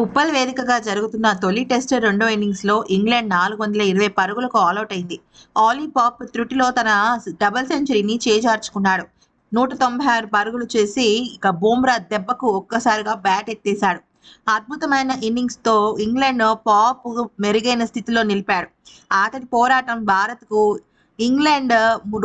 ఉప్పల్ వేదికగా జరుగుతున్న తొలి టెస్ట్ రెండో ఇన్నింగ్స్లో ఇంగ్లాండ్ నాలుగు వందల ఇరవై పరుగులకు ఆల్అౌట్ అయింది. ఆలీ పాప్ త్రుటిలో తన డబుల్ సెంచరీని చేజార్చుకున్నాడు. నూట తొంభై ఆరు పరుగులు చేసి ఇక బూమ్రా దెబ్బకు ఒక్కసారిగా బ్యాట్ ఎత్తేశాడు. అద్భుతమైన ఇన్నింగ్స్తో ఇంగ్లాండ్ పాప్ మెరుగైన స్థితిలో నిలిపాడు అతడి పోరాటం భారత్కు ఇంగ్లాండ్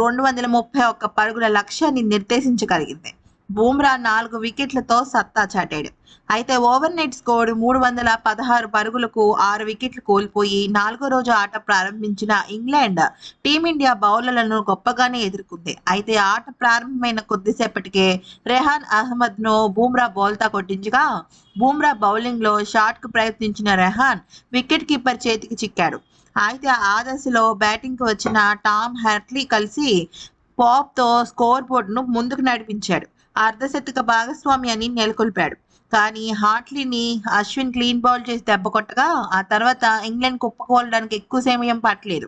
రెండు వందల ముప్పై ఒక్క పరుగుల లక్ష్యాన్ని నిర్దేశించగలిగింది. బూమ్రా నాలుగు వికెట్లతో సత్తా చాటాడు. అయితే ఓవర్ నెట్ స్కోర్ మూడు వందల పదహారు పరుగులకు ఆరు వికెట్లు కోల్పోయి నాలుగో రోజు ఆట ప్రారంభించిన ఇంగ్లాండ్ టీమిండియా బౌలర్లను గొప్పగానే ఎదుర్కొంది. అయితే ఆట ప్రారంభమైన కొద్దిసేపటికే రెహాన్ అహ్మద్ను బూమ్రా బౌల్తా కొట్టించగా బూమ్రా బౌలింగ్లో షాట్కు ప్రయత్నించిన రెహాన్ వికెట్ కీపర్ చేతికి చిక్కాడు. అయితే ఆ దశలో బ్యాటింగ్కు వచ్చిన టామ్ హెర్ట్లీ కలిసి పాప్తో స్కోర్ బోర్డును ముందుకు నడిపించాడు. అర్ధశతక భాగస్వామ్యాన్ని నెలకొల్పాడు. కానీ హార్ట్లీని అశ్విన్ క్లీన్ బౌల్ చేసి దెబ్బ కొట్టగా ఆ తర్వాత ఇంగ్లాండ్ కుప్పకోలడానికి ఎక్కువ సమయం పట్టలేదు.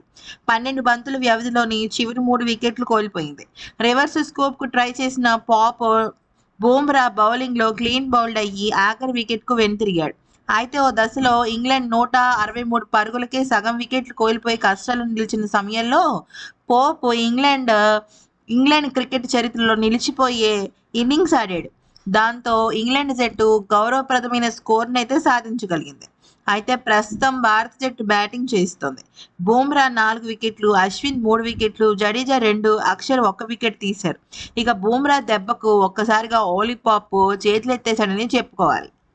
పన్నెండు బంతుల వ్యవధిలోని చివరి మూడు వికెట్లు కోల్పోయింది. రివర్స్ స్కోప్కు ట్రై చేసిన పాప్ బూమ్రా బౌలింగ్లో క్లీన్ బౌల్డ్ అయ్యి ఆఖరి వికెట్కు వెనుతిరిగాడు. అయితే ఓ దశలో ఇంగ్లాండ్ నూట అరవై మూడు పరుగులకే సగం వికెట్లు కోల్పోయి కష్టాలు నిలిచిన సమయంలో పోప్ ఇంగ్లాండ్ ఇంగ్లాండ్ క్రికెట్ చరిత్రలో నిలిచిపోయే ఇన్నింగ్స్ ఆడాడు. దాంతో ఇంగ్లాండ్ జట్టు గౌరవప్రదమైన స్కోర్ని అయితే సాధించగలిగింది. అయితే ప్రస్తుతం భారత జట్టు బ్యాటింగ్ చేస్తోంది బూమ్రా నాలుగు వికెట్లు అశ్విన్ మూడు వికెట్లు జడేజా రెండు అక్షర్ ఒక్క వికెట్ తీశారు. ఇక బూమ్రా దెబ్బకు ఒక్కసారిగా ఓలీపాప్ చేతులెత్తేశాడని చెప్పుకోవాలి.